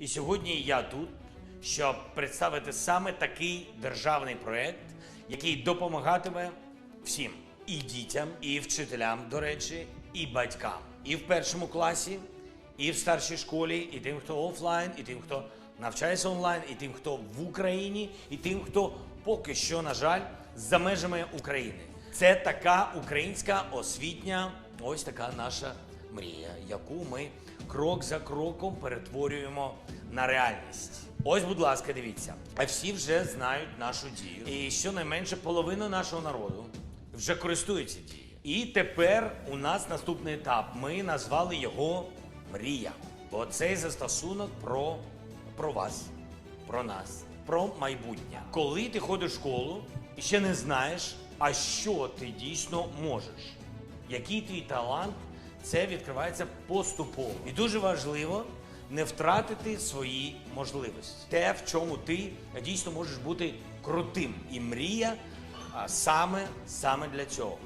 І сьогодні я тут, щоб представити саме такий державний проект, який допомагатиме всім і дітям, і вчителям, до речі, і батькам, і в першому класі, і в старшій школі, і тим, хто офлайн, і тим, хто навчається онлайн, і тим, хто в Україні, і тим, хто поки що, на жаль, за межами України. Це така українська освітня, ось така наша мрія, яку ми крок за кроком перетворюємо на реальність. Ось, будь ласка, дивіться. А всі вже знають нашу дію. І щонайменше половина нашого народу вже користується дією. І тепер у нас наступний етап. Ми назвали його Мрія. Бо цей застосунок про, про вас, про нас, про майбутнє. Коли ти ходиш в школу і ще не знаєш, а що ти дійсно можеш який твій талант, це відкривається поступово. І дуже важливо не втратити свої можливості. Те, в чому ти дійсно можеш бути крутим. І мрія саме, саме для цього.